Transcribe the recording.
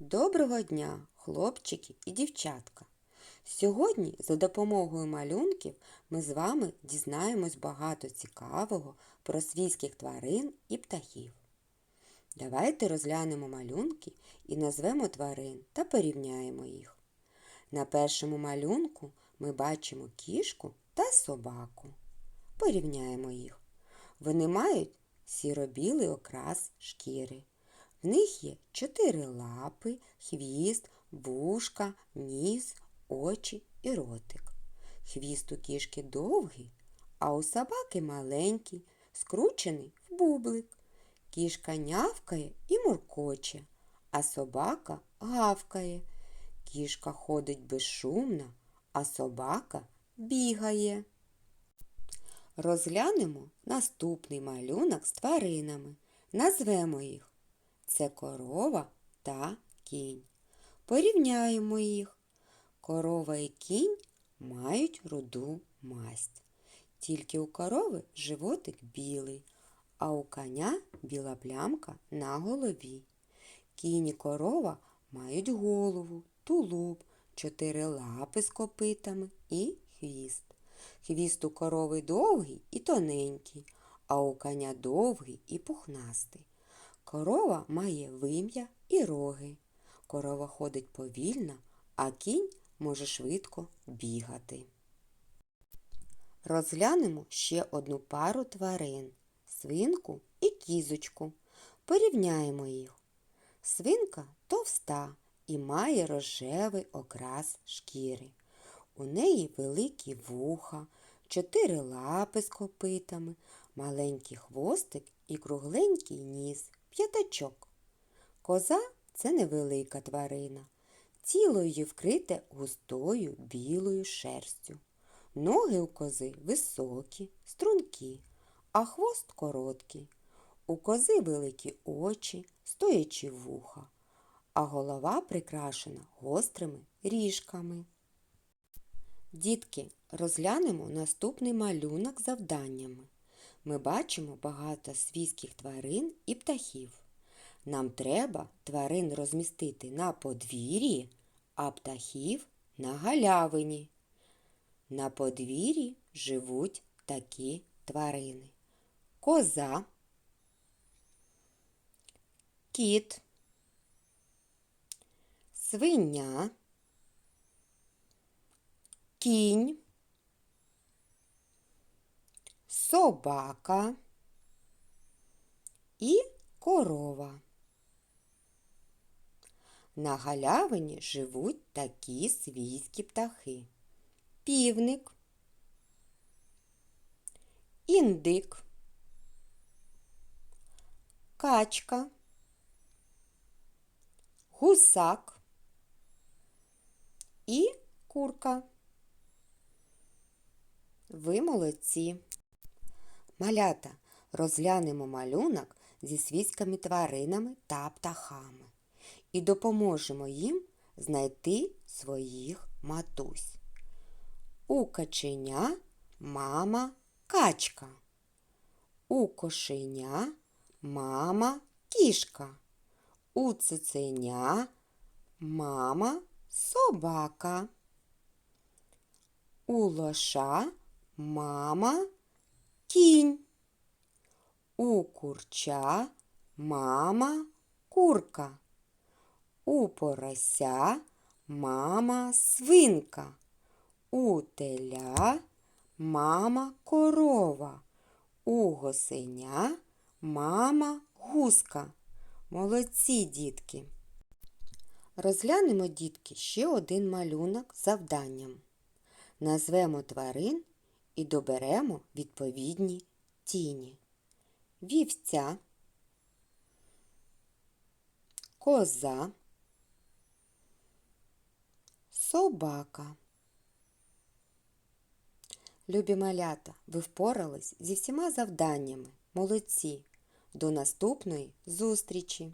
Доброго дня, хлопчики і дівчатка! Сьогодні за допомогою малюнків ми з вами дізнаємось багато цікавого про свійських тварин і птахів. Давайте розглянемо малюнки і назвемо тварин та порівняємо їх. На першому малюнку ми бачимо кішку та собаку. Порівняємо їх. Вони мають сіро-білий окрас шкіри. В них є чотири лапи, хвіст, вушка, ніс, очі і ротик. Хвіст у кішки довгий, а у собаки маленький, скручений в бублик. Кішка нявкає і муркоче, а собака гавкає. Кішка ходить безшумно, а собака бігає. Розглянемо наступний малюнок з тваринами. Назвемо їх. Це корова та кінь. Порівняємо їх. Корова і кінь мають руду масть. Тільки у корови животик білий, а у коня біла плямка на голові. Кінь і корова мають голову, тулуб, чотири лапи з копитами і хвіст. Хвіст у корови довгий і тоненький, а у коня довгий і пухнастий. Корова має вим'я і роги. Корова ходить повільно, а кінь може швидко бігати. Розглянемо ще одну пару тварин свинку і кізочку. Порівняємо їх. Свинка товста і має рожевий окрас шкіри. У неї великі вуха, чотири лапи з копитами, маленький хвостик і кругленький ніс, п'ятачок. Коза це невелика тварина. Тіло її вкрите густою білою шерстю. Ноги у кози високі, стрункі, а хвост короткий. У кози великі очі, стоячі вуха, а голова прикрашена гострими ріжками. Дітки, розглянемо наступний малюнок завданнями. Ми бачимо багато свійських тварин і птахів. Нам треба тварин розмістити на подвір'ї, а птахів на галявині. На подвір'ї живуть такі тварини. Коза, кіт, свиня, кінь, собака і корова. На галявині живуть такі свійські птахи. Півник, індик, качка, гусак і курка. Ви молодці. Малята розглянемо малюнок зі свійськими тваринами та птахами і допоможемо їм знайти своїх матусь. У каченя мама качка. У кошеня мама кішка. У цуценя мама собака. У лоша мама кінь. У курча мама курка. У порося мама свинка. У теля мама корова. У гусеня мама гуска. Молодці дітки. Розглянемо, дітки, ще один малюнок завданням. Назвемо тварин і доберемо відповідні тіні. Вівця, коза, собака. Любі малята, ви впорались зі всіма завданнями. Молодці. До наступної зустрічі!